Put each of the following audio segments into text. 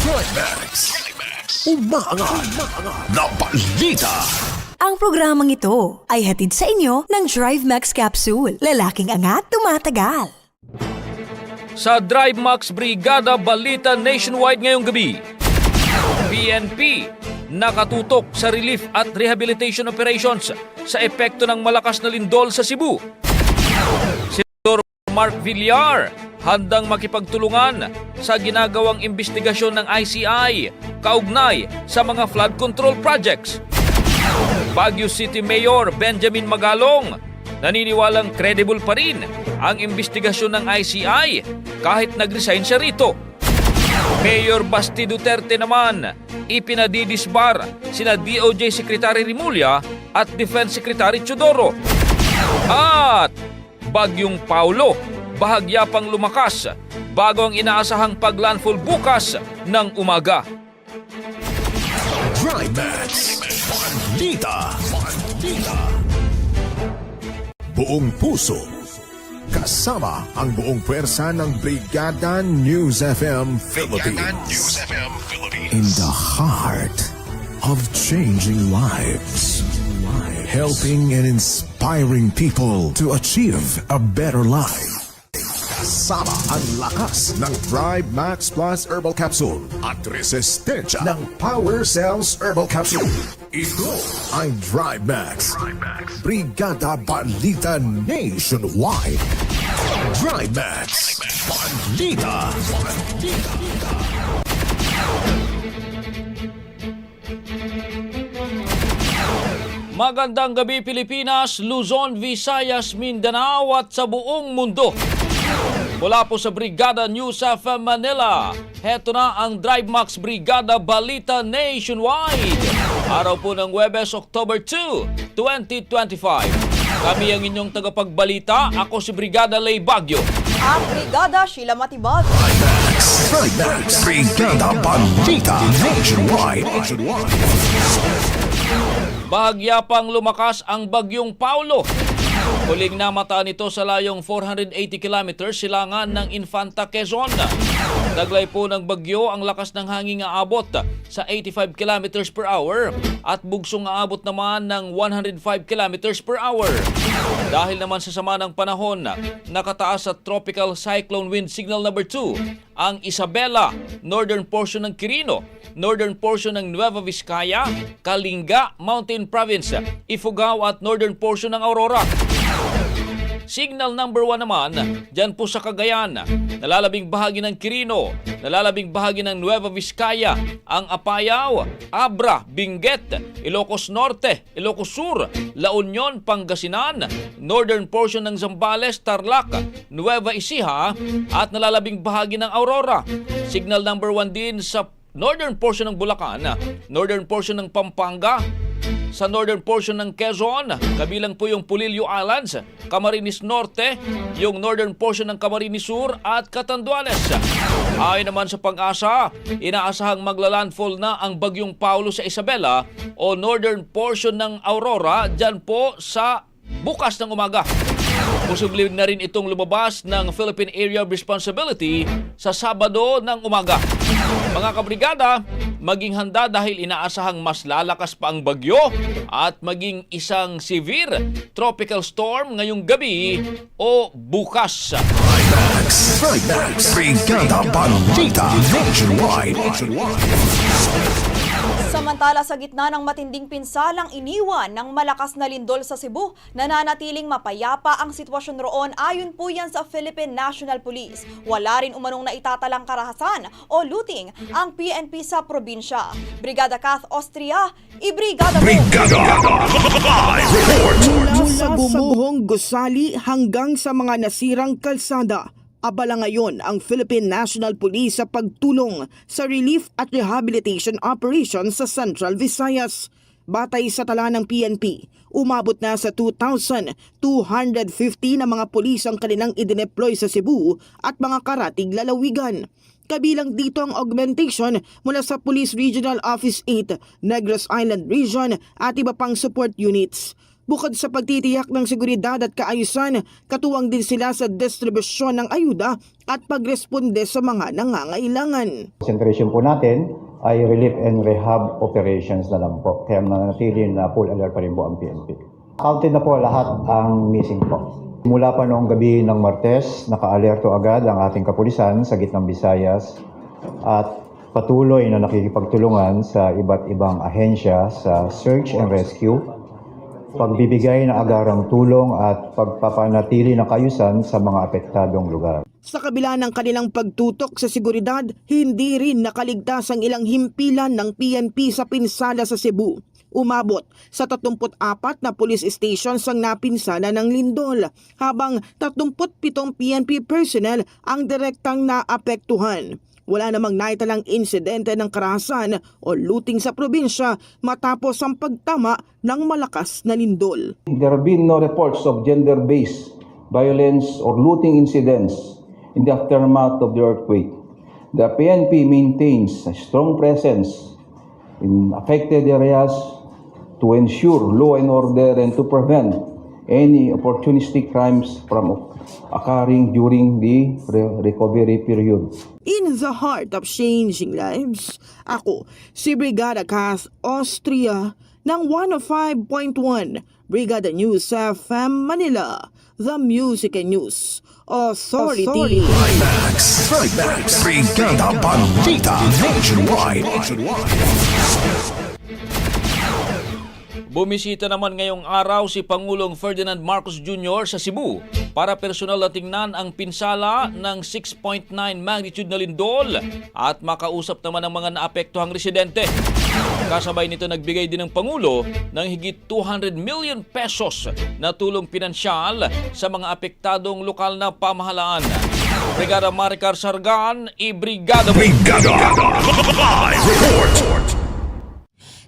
Drive Max. Umaangat na balita. Ang programang ito ay hatid sa inyo ng Drive Max Capsule. Lalaking angat, tumatagal. Sa Drive Max Brigada Balita Nationwide ngayong gabi. PNP nakatutok sa relief at rehabilitation operations sa epekto ng malakas na lindol sa Cebu. Mark Villar handang makipagtulungan sa ginagawang investigasyon ng ICI kaugnay sa mga flood control projects. Baguio City Mayor Benjamin Magalong naniniwalang credible pa rin ang investigasyon ng ICI kahit nag-resign siya rito. Mayor Basti Duterte naman ipinadidisbar sina DOJ Secretary Rimulya at Defense Secretary Chodoro. At Bagyong Paulo bahagya pang lumakas bago ang inaasahang paglandfall bukas ng umaga. Balita. Balita. Buong puso. Kasama ang buong pwersa ng Brigada News FM Philippines. In the heart of changing lives. Helping and inspiring people to achieve a better life. Kasama ang lakas ng Thrive Max Plus Herbal Capsule at resistensya ng Power Cells Herbal Capsule. Ito ang Thrive Max. Brigada Balita Nationwide. Thrive Max. Balita. Magandang gabi Pilipinas, Luzon, Visayas, Mindanao at sa buong mundo. Mula po sa Brigada News of Manila, heto na ang Drive Max Brigada Balita Nationwide. Araw po ng Webes, October 2, 2025. Kami ang inyong tagapagbalita. Ako si Brigada Lay Bagyo. Ang Brigada Sheila Matibag. Max. Brigada Balita Nationwide. Bahagya pang lumakas ang bagyong Paulo. Huling namata nito sa layong 480 kilometers silangan ng Infanta Quezon. Taglay po ng bagyo ang lakas ng hangin aabot sa 85 kilometers per hour at bugsong aabot naman ng 105 kilometers per hour. Dahil naman sa sama ng panahon, nakataas sa tropical cyclone wind signal number 2 ang Isabela, northern portion ng Quirino, northern portion ng Nueva Vizcaya, Kalinga, Mountain Province, Ifugao at northern portion ng Aurora. Signal number 1 naman, dyan po sa Cagayan, nalalabing bahagi ng Quirino, nalalabing bahagi ng Nueva Vizcaya, ang Apayao, Abra, Benguet, Ilocos Norte, Ilocos Sur, La Union, Pangasinan, northern portion ng Zambales, Tarlac, Nueva Ecija, at nalalabing bahagi ng Aurora. Signal number 1 din sa northern portion ng Bulacan, northern portion ng Pampanga, sa northern portion ng Quezon, kabilang po yung Pulilio Islands, Camarines Norte, yung northern portion ng Camarines Sur at Catanduanes. Ayon naman sa pag-asa, inaasahang maglalandfall na ang bagyong Paulo sa Isabela o northern portion ng Aurora dyan po sa bukas ng umaga. Posible na rin itong lumabas ng Philippine Area of Responsibility sa Sabado ng umaga. Mga kabrigada, maging handa dahil inaasahang mas lalakas pa ang bagyo at maging isang severe tropical storm ngayong gabi o bukas. Brigada Balita Nationwide. Samantala sa gitna ng matinding pinsalang iniwan ng malakas na lindol sa Cebu, nananatiling mapayapa ang sitwasyon roon ayon po yan sa Philippine National Police. Wala rin umanong naitatalang karahasan o looting ang PNP sa probinsya. Brigada Kath Austria, ibrigada! Brigada. Mula sa bumuhong gusali hanggang sa mga nasirang kalsada, abala ngayon ang Philippine National Police sa pagtulong sa relief at rehabilitation operations sa Central Visayas. Batay sa tala ng PNP, umabot na sa 2,250 na mga pulis ang kanilang idineploy sa Cebu at mga karatig lalawigan. Kabilang dito ang augmentation mula sa Police Regional Office 8, Negros Island Region at iba pang support units. Bukod sa pagtitiyak ng seguridad at kaayusan, katuwang din sila sa distribusyon ng ayuda at pagresponde sa mga nangangailangan. concentration po natin ay relief and rehab operations na lang po. Kaya nanatili na full alert pa rin po ang PNP. Counted na po lahat ang missing po. Mula pa noong gabi ng Martes, naka-alerto agad ang ating kapulisan sa gitnang Visayas at patuloy na nakikipagtulungan sa iba't ibang ahensya sa search and rescue, pagbibigay ng agarang tulong at pagpapanatili ng kayusan sa mga apektadong lugar. Sa kabila ng kanilang pagtutok sa seguridad, hindi rin nakaligtas ang ilang himpilan ng PNP sa pinsala sa Cebu. Umabot sa 34 na police stations ang napinsala ng lindol, habang 37 PNP personnel ang direktang naapektuhan. Wala namang naitalang insidente ng karahasan o looting sa probinsya matapos ang pagtama ng malakas na lindol. There have been no reports of gender-based violence or looting incidents in the aftermath of the earthquake. The PNP maintains a strong presence in affected areas to ensure law and order and to prevent any opportunistic crimes from occurring during the re- recovery period. In the heart of changing lives, ako si Brigada Kath Austria ng 105.1 Brigada News FM Manila, The Music and News Authority. Trimax. Trimax. Brigada Balita Nationwide. Bumisita naman ngayong araw si Pangulong Ferdinand Marcos Jr. sa Cebu para personal na tingnan ang pinsala ng 6.9 magnitude na lindol at makausap naman ang mga naapektuhang residente. Kasabay nito nagbigay din ng Pangulo ng higit 200 million pesos na tulong pinansyal sa mga apektadong lokal na pamahalaan. Brigada Maricar Sargan, i-brigada! Brigada Live Report.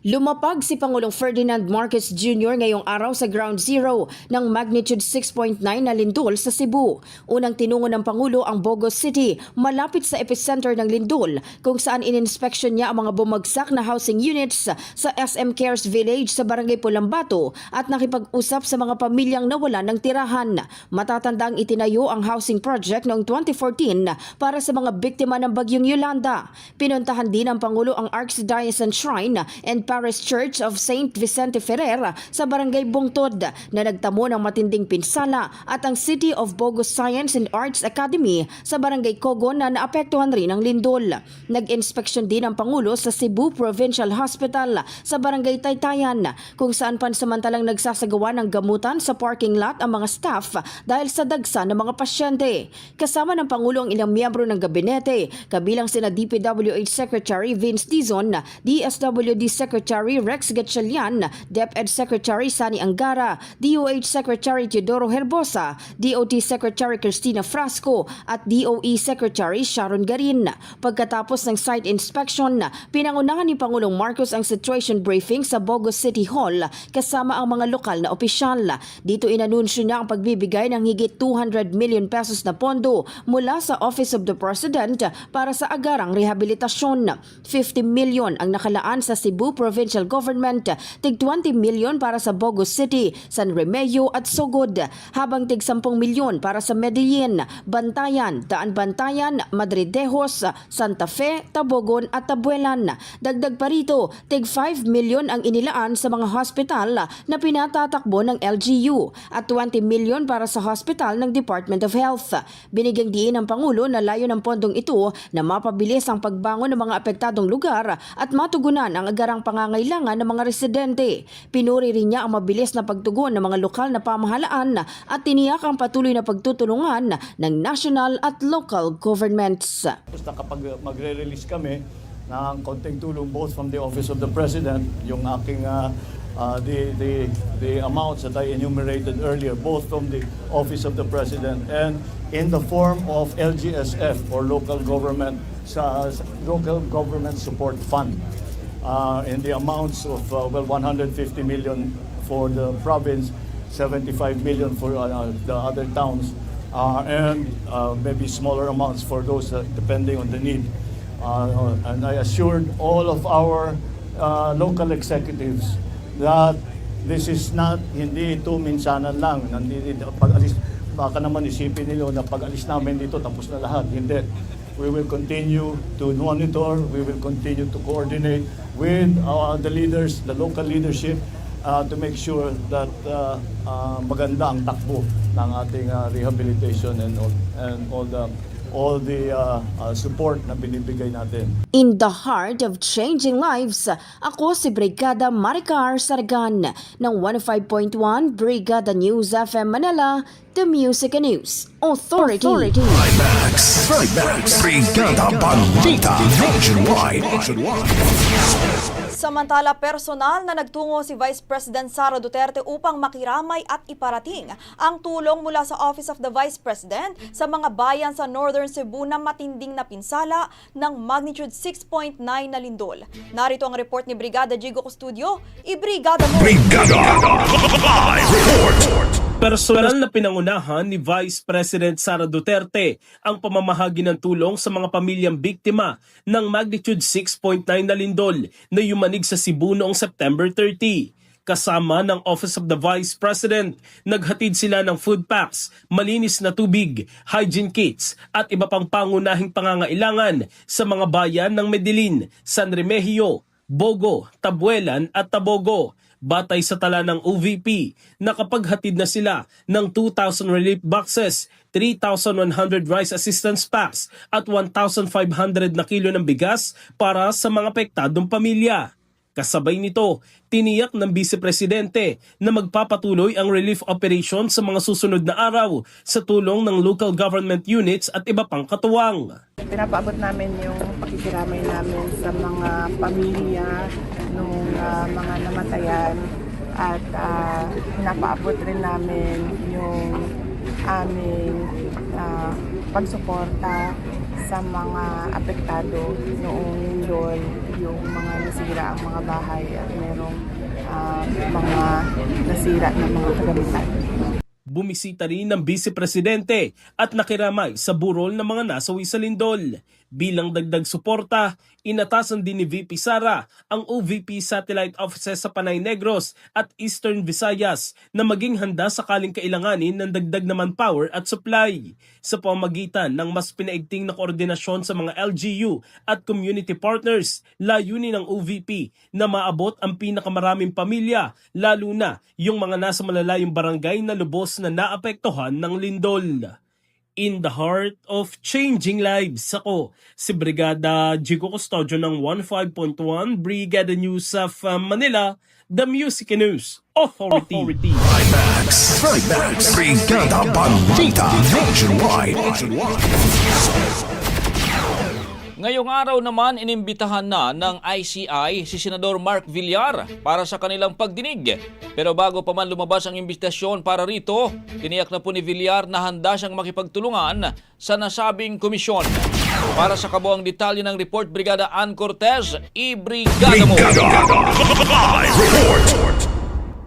Lumapag si Pangulong Ferdinand Marcos Jr. ngayong araw sa ground zero ng magnitude 6.9 na lindol sa Cebu. Unang tinungo ng Pangulo ang Bogos City, malapit sa epicenter ng lindol, kung saan ininspeksyon niya ang mga bumagsak na housing units sa SM Cares Village sa Barangay Pulambato at nakipag-usap sa mga pamilyang nawala ng tirahan. Matatandang itinayo ang housing project noong 2014 para sa mga biktima ng bagyong Yolanda. Pinuntahan din ng Pangulo ang Archdiocese Shrine and Parish Church of St. Vicente Ferrer sa Barangay Bungtod na nagtamo ng matinding pinsala at ang City of Bogos Science and Arts Academy sa Barangay Cogon na naapektuhan rin ng lindol. Nag-inspeksyon din ang Pangulo sa Cebu Provincial Hospital sa Barangay Taytayan kung saan pansamantalang nagsasagawa ng gamutan sa parking lot ang mga staff dahil sa dagsa ng mga pasyente. Kasama ng Pangulo ang ilang miyembro ng gabinete, kabilang sina DPWH Secretary Vince Dizon, DSWD Secretary Rex Gatchalian, DepEd Secretary Sani Angara, DOH Secretary Teodoro Herbosa, DOT Secretary Cristina Frasco at DOE Secretary Sharon Garin. Pagkatapos ng site inspection, pinangunahan ni Pangulong Marcos ang situation briefing sa Bogos City Hall kasama ang mga lokal na opisyal. Dito inanunsyo niya ang pagbibigay ng higit 200 million pesos na pondo mula sa Office of the President para sa agarang rehabilitasyon. 50 million ang nakalaan sa Cebu Provincial Government, tig 20 million para sa Bogos City, San Remedyo at Sogod, habang tig 10 milyon para sa Medellin, Bantayan, Daan Bantayan, Madridejos, Santa Fe, Tabogon at Tabuelan. Dagdag pa rito, tig 5 milyon ang inilaan sa mga hospital na pinatatakbo ng LGU at 20 milyon para sa hospital ng Department of Health. Binigyang diin ng Pangulo na layo ng pondong ito na mapabilis ang pagbangon ng mga apektadong lugar at matugunan ang agarang pangangailangan ng mga residente. Pinuri rin niya ang mabilis na pagtugon ng mga lokal na pamahalaan at tiniyak ang patuloy na pagtutulungan ng national at local governments. Na kapag magre-release kami ng konting tulong both from the Office of the President, yung aking uh, uh, the, the, the amounts that I enumerated earlier, both from the Office of the President and in the form of LGSF or Local Government sa Local Government Support Fund. Uh, in the amounts of uh, well 150 million for the province, 75 million for uh, the other towns, uh, and uh, maybe smaller amounts for those uh, depending on the need. Uh, and I assured all of our uh, local executives that this is not, hindi ito minsanan lang. Nandi, pag alis, baka naman isipin nila na pag alis namin dito tapos na lahat. Hindi. We will continue to monitor, we will continue to coordinate with uh, the leaders, the local leadership, uh, to make sure that uh, uh, maganda ang takbo ng ating uh, rehabilitation and all, and all the all the uh, uh, support na binibigay natin. In the heart of changing lives, ako si Brigada Maricar Sargan ng 105.1 Brigada News FM Manila, The Music and News Authority. Authority. Max, Max, Brigada Balita Nationwide. Samantala, personal na nagtungo si Vice President Sara Duterte upang makiramay at iparating ang tulong mula sa Office of the Vice President sa mga bayan sa Northern Cebu na matinding na pinsala ng magnitude 6.9 na lindol. Narito ang report ni Brigada Jigo Custudio. Ibrigada mo! Brigada Live Report. Personal na pinangunahan ni Vice President Sara Duterte ang pamamahagi ng tulong sa mga pamilyang biktima ng magnitude 6.9 na lindol na yumanig sa Cebu noong September 30. Kasama ng Office of the Vice President, naghatid sila ng food packs, malinis na tubig, hygiene kits at iba pang pangunahing pangangailangan sa mga bayan ng Medellin, San Remigio, Bogo, Tabuelan at Tabogo batay sa tala ng OVP, nakapaghatid na sila ng 2,000 relief boxes, 3,100 rice assistance packs at 1,500 na kilo ng bigas para sa mga apektadong pamilya. Kasabay nito, tiniyak ng Vice Presidente na magpapatuloy ang relief operation sa mga susunod na araw sa tulong ng local government units at iba pang katuwang. Pinapaabot namin yung pakikiramay namin sa mga pamilya ng mga namatayan at uh, pinapaabot rin namin yung aming uh, pagsuporta sa mga apektado noong lindol, yung mga nasira ang mga bahay at merong uh, mga nasira ng mga kagamitan. Bumisita rin ng Vice Presidente at nakiramay sa burol ng mga nasawi sa lindol. Bilang dagdag suporta, inatasan din ni VP Sara ang OVP satellite offices sa Panay Negros at Eastern Visayas na maging handa sakaling kailanganin ng dagdag na manpower at supply. Sa pamagitan ng mas pinaigting na koordinasyon sa mga LGU at community partners, layunin ng OVP na maabot ang pinakamaraming pamilya, lalo na yung mga nasa malalayong barangay na lubos na naapektuhan ng lindol in the heart of changing lives. Ako, si Brigada Jigo Custodio ng 15.1 Brigada News of uh, Manila, the Music News Authority. Authority. Max, Max, Brigada Balita Nationwide. Ngayong araw naman inimbitahan na ng ICI si Senador Mark Villar para sa kanilang pagdinig. Pero bago pa man lumabas ang imbitasyon para rito, tiniyak na po ni Villar na handa siyang makipagtulungan sa nasabing komisyon. Para sa kabuang detalye ng report, Brigada Ann Cortez, i-brigada mo! Live report.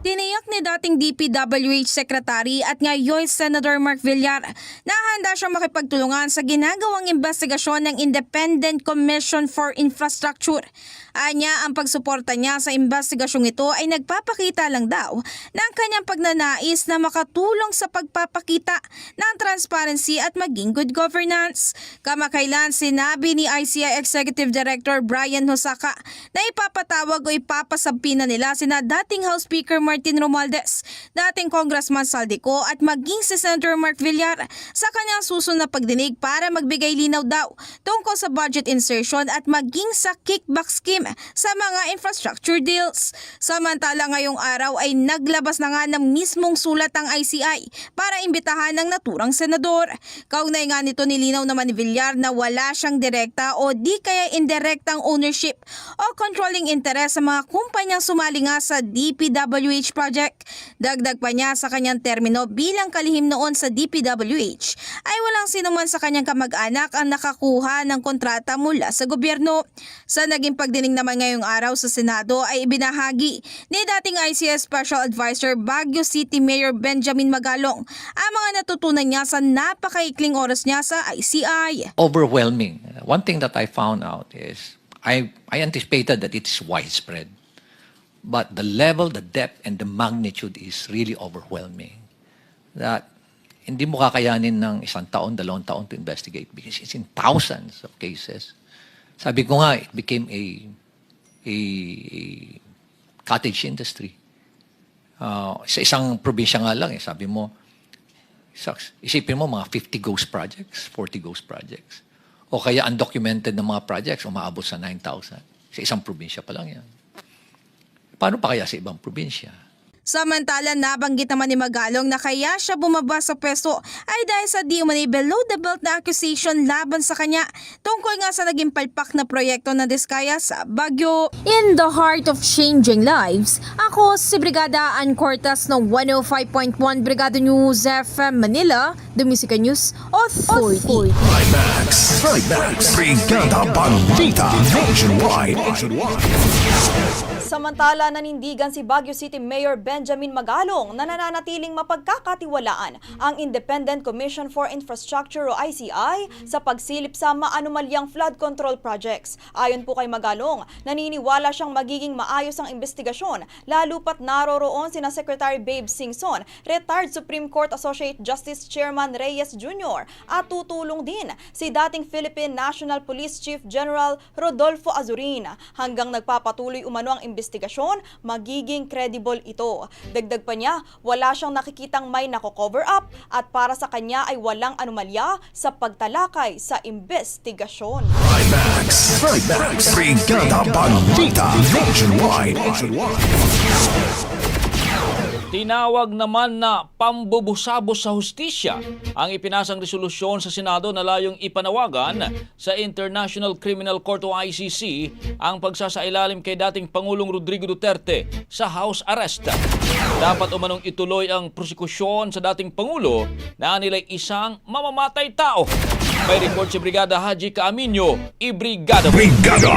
Tiniyak ni dating DPWH Secretary at ngayon Senator Mark Villar na handa siyang makipagtulungan sa ginagawang investigasyon ng Independent Commission for Infrastructure. Anya, ang pagsuporta niya sa investigasyong ito ay nagpapakita lang daw ng kanyang pagnanais na makatulong sa pagpapakita ng transparency at maging good governance. Kamakailan sinabi ni ICI Executive Director Brian Hosaka na ipapatawag o ipapasabi na nila sina dating House Speaker Martin Romualdez, dating Congressman Saldico at maging si Senator Mark Villar sa kanyang susunod na pagdinig para magbigay linaw daw tungkol sa budget insertion at maging sa kickback scheme sa mga infrastructure deals. Samantala ngayong araw ay naglabas na nga ng mismong sulat ang ICI para imbitahan ng naturang senador. Kaugnay nga nito nilinaw naman ni Villar na wala siyang direkta o di kaya indirektang ownership o controlling interest sa mga kumpanyang sumali nga sa DPWH project. Dagdag pa niya sa kanyang termino bilang kalihim noon sa DPWH ay walang sino man sa kanyang kamag-anak ang nakakuha ng kontrata mula sa gobyerno. Sa naging pagdinig naman ngayong araw sa Senado ay ibinahagi ni dating ICS Special Advisor Baguio City Mayor Benjamin Magalong ang mga natutunan niya sa napakaikling oras niya sa ICI. overwhelming. One thing that I found out is I, I anticipated that it's widespread. But the level, the depth, and the magnitude is really overwhelming. That hindi mo kakayanin ng isang taon, dalawang taon to investigate because it's in thousands of cases. Sabi ko nga, it became a, a, a cottage industry. Uh, sa isang probinsya nga lang, eh, sabi mo, Shucks. Isipin mo, mga 50 ghost projects, 40 ghost projects. O kaya undocumented na mga projects, umaabot sa 9,000. Sa isang probinsya pa lang yan. Paano pa kaya sa ibang probinsya? Samantala, nabanggit naman ni Magalong na kaya siya bumaba sa pwesto ay dahil sa di umani below the belt na accusation laban sa kanya tungkol nga sa naging palpak na proyekto ng Diskaya sa Baguio. In the heart of changing lives, ako si Brigada Ann Cortas ng 105.1 Brigada News FM Manila, The Music News Authority. Max, Max, Brigada Balita Nationwide. Samantala, nanindigan si Baguio City Mayor Benjamin Magalong na nananatiling mapagkakatiwalaan ang Independent Commission for Infrastructure o ICI sa pagsilip sa maanumalyang flood control projects. Ayon po kay Magalong, naniniwala siyang magiging maayos ang investigasyon lalo pat naroroon sina Secretary Babe Singson, retired Supreme Court Associate Justice Chairman Reyes Jr. at tutulong din si dating Philippine National Police Chief General Rodolfo Azurin. Hanggang nagpapatuloy umano ang investigasyon, magiging credible ito. Dagdag pa niya, wala siyang nakikitang may nako-cover up at para sa kanya ay walang anomalya sa pagtalakay sa investigasyon. Max, Max, Brigada Balita Nationwide. Tinawag naman na pambubusabos sa hustisya ang ipinasang resolusyon sa Senado na layong ipanawagan sa International Criminal Court o ICC ang pagsasailalim kay dating Pangulong Rodrigo Duterte sa house arrest. Dapat umanong ituloy ang prosekusyon sa dating Pangulo na nilay isang mamamatay tao. May report si Brigada Haji Kaaminyo, i-brigada. Brigada.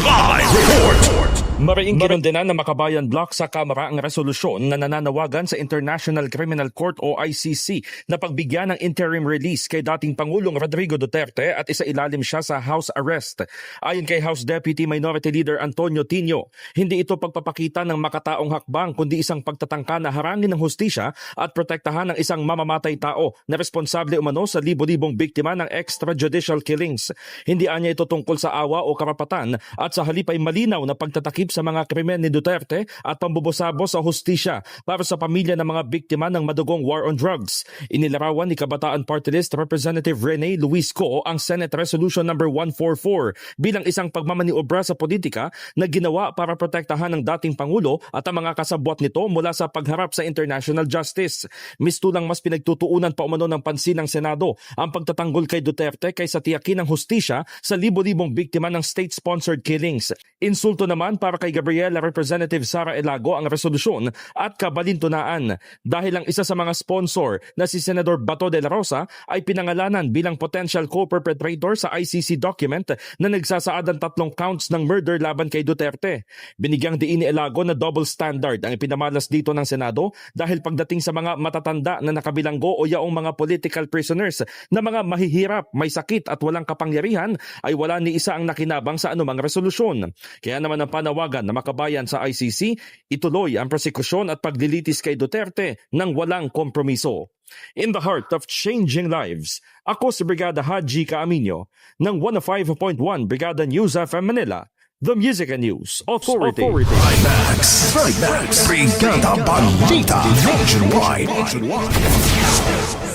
Live report. Mariing kinundenan ng Makabayan Block sa Kamara ang resolusyon na nananawagan sa International Criminal Court o ICC na pagbigyan ng interim release kay dating Pangulong Rodrigo Duterte at isa ilalim siya sa house arrest. Ayon kay House Deputy Minority Leader Antonio Tino, hindi ito pagpapakita ng makataong hakbang kundi isang pagtatangka na harangin ng hustisya at protektahan ng isang mamamatay tao na responsable umano sa libo-libong biktima ng extrajudicial killings. Hindi anya ito tungkol sa awa o karapatan at sa halip ay malinaw na pagtatakip sa mga krimen ni Duterte at pambubusabo sa hustisya para sa pamilya ng mga biktima ng madugong war on drugs. Inilarawan ni Kabataan Party List Representative Rene Luis Co ang Senate Resolution number 144 bilang isang pagmamaniobra sa politika na ginawa para protektahan ng dating Pangulo at ang mga kasabwat nito mula sa pagharap sa international justice. Mistulang mas pinagtutuunan pa umano ng pansin ng Senado ang pagtatanggol kay Duterte kaysa tiyakin ng hustisya sa libo-libong biktima ng state-sponsored killings. Insulto naman para kay Gabriela Representative Sara Elago ang resolusyon at kabalintunaan dahil ang isa sa mga sponsor na si Senador Bato de la Rosa ay pinangalanan bilang potential co-perpetrator sa ICC document na nagsasaad ng tatlong counts ng murder laban kay Duterte. Binigyang diin ni Elago na double standard ang ipinamalas dito ng Senado dahil pagdating sa mga matatanda na nakabilanggo o yaong mga political prisoners na mga mahihirap, may sakit at walang kapangyarihan ay wala ni isa ang nakinabang sa anumang resolusyon. Kaya naman ang panawagan na makabayan sa ICC, ituloy ang prosekusyon at paglilitis kay Duterte ng walang kompromiso. In the heart of changing lives, ako si Brigada Haji Kaaminyo ng 105.1 Brigada News FM Manila, the Music and News Authority. Max, Max, Brigada Balita Nationwide.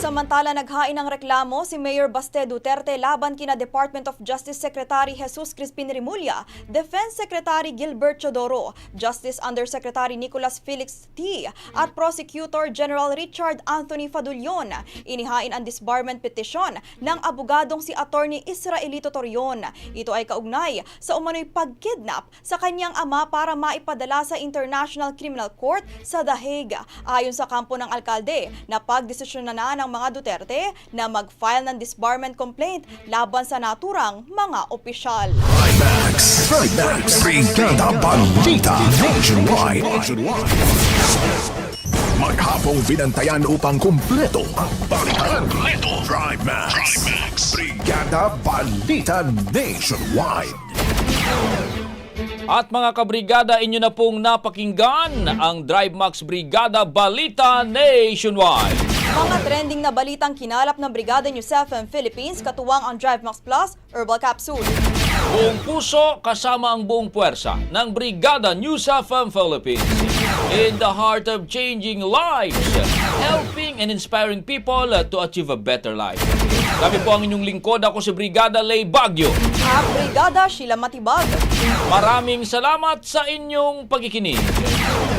Samantala naghain ng reklamo si Mayor Baste Duterte laban kina Department of Justice Secretary Jesus Crispin Rimulya, Defense Secretary Gilbert Chodoro, Justice Undersecretary Nicholas Felix T. at Prosecutor General Richard Anthony Fadulion. Inihain ang disbarment petition ng abogadong si Attorney Israelito Torion. Ito ay kaugnay sa umano'y pagkidnap sa kanyang ama para maipadala sa International Criminal Court sa The Hague. Ayon sa kampo ng alkalde, na na ng mga Duterte na mag-file ng disbarment complaint laban sa naturang mga opisyal. Max, Max, Brigada Balita Nationwide. Maghapong binantayan upang kumpleto ang balitan. Kompleto. Drive Max. Brigada Balita Nationwide. At mga kabrigada, inyo na pong napakinggan ang Drive Max Brigada Balita Nationwide. Mga trending na balitang kinalap ng Brigada News FM Philippines katuwang ang Drive Max Plus Herbal Capsule. Buong puso kasama ang buong puwersa ng Brigada News FM Philippines. In the heart of changing lives, helping and inspiring people to achieve a better life. Kami po ang inyong lingkod. Ako si Brigada Lay Bagyo. At Brigada Sheila Matibag. Maraming salamat sa inyong pagkikinig.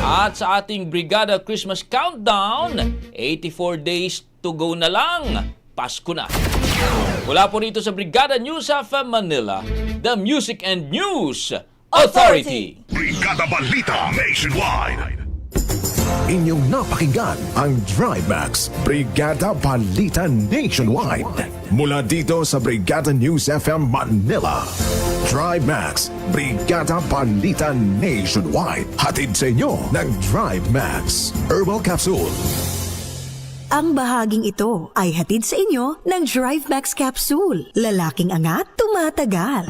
At sa ating Brigada Christmas Countdown, 84 days to go na lang. Pasko na. Mula po rito sa Brigada News FM Manila, the Music and News Authority. Brigada Balita Nationwide. Inyong napakinggan ang Drive Max Brigada Balita Nationwide. Mula dito sa Brigada News FM Manila. Drive Max Brigada Balita Nationwide. Hatid sa inyo ng Drive Max Herbal Capsule. Ang bahaging ito ay hatid sa inyo ng Drive Max Capsule. Lalaking angat, tumatagal.